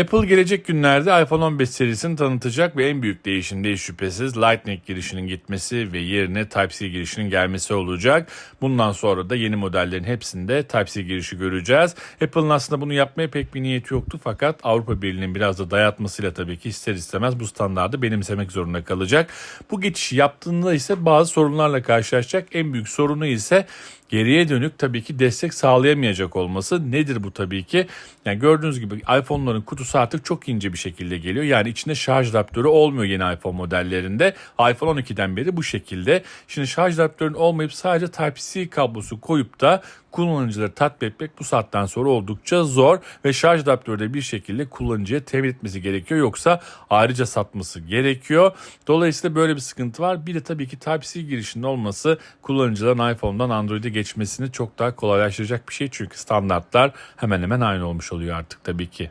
Apple gelecek günlerde iPhone 15 serisini tanıtacak ve en büyük değişim de şüphesiz Lightning girişinin gitmesi ve yerine Type-C girişinin gelmesi olacak. Bundan sonra da yeni modellerin hepsinde Type-C girişi göreceğiz. Apple'ın aslında bunu yapmaya pek bir niyeti yoktu fakat Avrupa Birliği'nin biraz da dayatmasıyla tabii ki ister istemez bu standardı benimsemek zorunda kalacak. Bu geçişi yaptığında ise bazı sorunlarla karşılaşacak. En büyük sorunu ise geriye dönük tabii ki destek sağlayamayacak olması. Nedir bu tabii ki? Yani gördüğünüz gibi iPhone'ların kutusu artık çok ince bir şekilde geliyor. Yani içinde şarj adaptörü olmuyor yeni iPhone modellerinde. iPhone 12'den beri bu şekilde. Şimdi şarj adaptörünün olmayıp sadece Type-C kablosu koyup da kullanıcıları tatmin etmek bu saatten sonra oldukça zor ve şarj adaptörü de bir şekilde kullanıcıya temin etmesi gerekiyor yoksa ayrıca satması gerekiyor. Dolayısıyla böyle bir sıkıntı var. Bir de tabii ki Type-C girişinin olması kullanıcıların iPhone'dan Android'e geçmesini çok daha kolaylaştıracak bir şey çünkü standartlar hemen hemen aynı olmuş oluyor artık tabii ki.